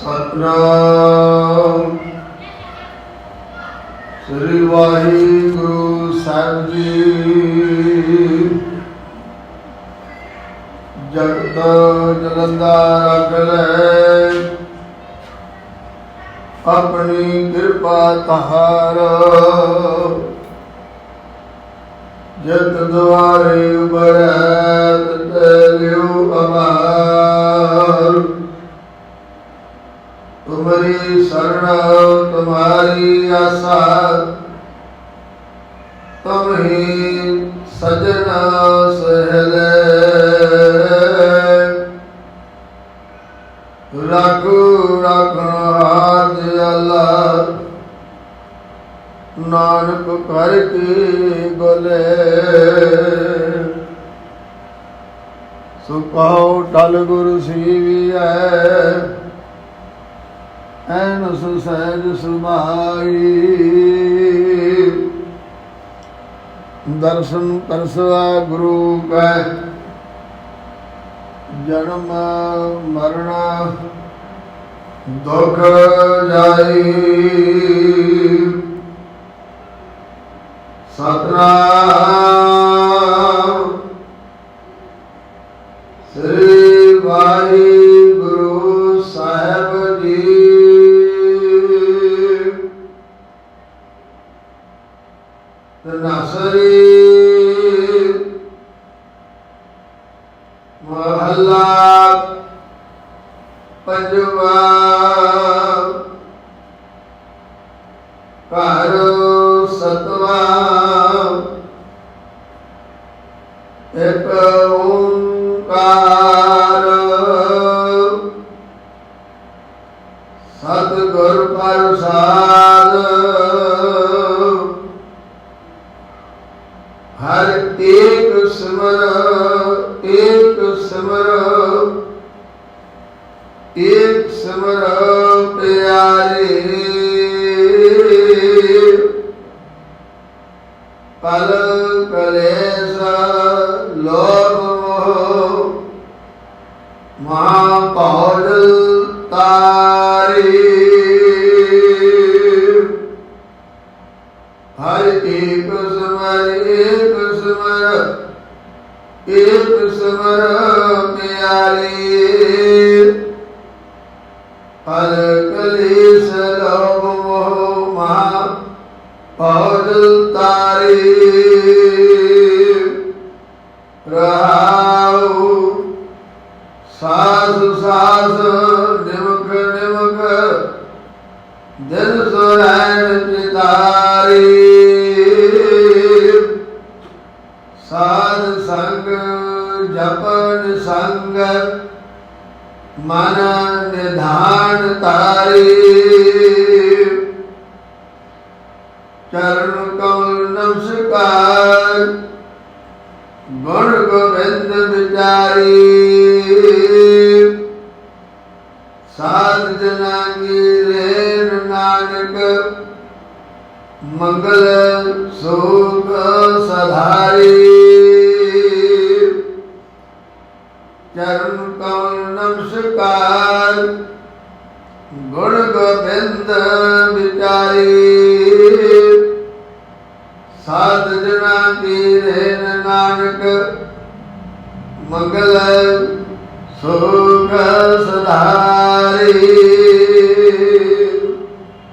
ਸਤਨਾਮ। ਸ੍ਰੀ ਵਾਹਿਗੁਰੂ ਸਾਹਿਬ ਜੀ। ਜਗਤ ਜਲੰਦਾ ਰਗਲੇ ਆਪਣੀ ਕਿਰਪਾ ਤਹਾਰ। ਜਤ ਦੁਆਰੇ ਉਬਰੈ, ਤੇ ਲਿਓ ਅਮਾਰ। ਤੁਮਰੀ ਸਰਣ ਤੁਮਾਰੀ ਆਸਾ। ਤੁਮ ਹੀ ਸਜਣਾ ਸਹਲੇ। ਰਾਖੂ ਰਾਖਣ ਹਾਥ ਅੱਲਾ। ਨਾਨਕ ਕਰ ਕੀ ਬੋਲੇ। ਸੁਕਾਉ ਟਲ ਗੁਰੂ ਸੀਵੀਐ। ਐਨ ਸੁਸਹਿਜ ਸੁਭਾਈ। ਦਰਸ਼ਨ ਕਰਸਵਾ ਗੁਰੂ ਕੈ। ਜਨਮ ਮਰਨ ਦੁਖ ਜਾਈ। ਸਤਨਾਮ ਸ੍ਰੀ ਵਾਹਿਗੁਰੂ। ਮਹੱਲਾ ਪੰਜਵਾ। ਘਰ ਸਤਵਾ। ਇੱਕ ਓੰਕਾਰ ਏਕ ਸਿਮਰ ਪਿਆਰੇ, ਪਲ ਕਲੇਸ ਲੋਭ ਮੋਹ ਮਹਾ ਪੌੜ ਤਾਰੀ। ਹਰ ਏਕ ਸਮਰ ਏਕ ਸਮਰ ਏਕ ਸਮਰ ਪਿਆਰੀ। ਹਰ ਕਲੇਸ ਲੋਭ ਮੋਹ ਮਹਾ ਪੌੜ ਤਾਰੀ। ਰਹਾਉ ਸਾਸ ਸਾਸ ਨਿਮਕ ਨਿਮਕ ਦਿਨ ਸੁਰੈਣ ਚਿਤਾਰੀ। ਸਾਧ ਸੰਗ ਜਪਨ ਸੰਗ ਮਨ ਨਿਧਾਨ ਤਾਰੀ ਚਰਨ ਕਮਲ ਨਮਸਕਾਰ ਗੁਣ ਗੋਬਿੰਦ ਵਿਚਾਰੀ। ਸਾਧ ਜਨਾ ਕੀ ਰੇਨ ਨਾਨਕ, ਮੰਗਲ ਸੁਖ ਸਧਾਰੀ। ਚਰਨ ਕਮਲ ਨਮਸਕਾਰ। ਗੁਣ ਗੋਬਿੰਦ ਵਿਚਾਰੀ। ਸਾਧ ਜਨਾ ਕੀ ਰੇਨ ਨਾਨਕ, ਮੰਗਲ ਸੁਖ ਸਧਾਰੀ।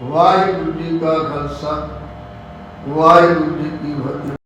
ਵਾਹਿਗੁਰੂ ਜੀ ਕਾ ਖਾਲਸਾ, ਵਾਹਿਗੁਰੂ ਜੀ ਕੀ ਫਤਿਹ।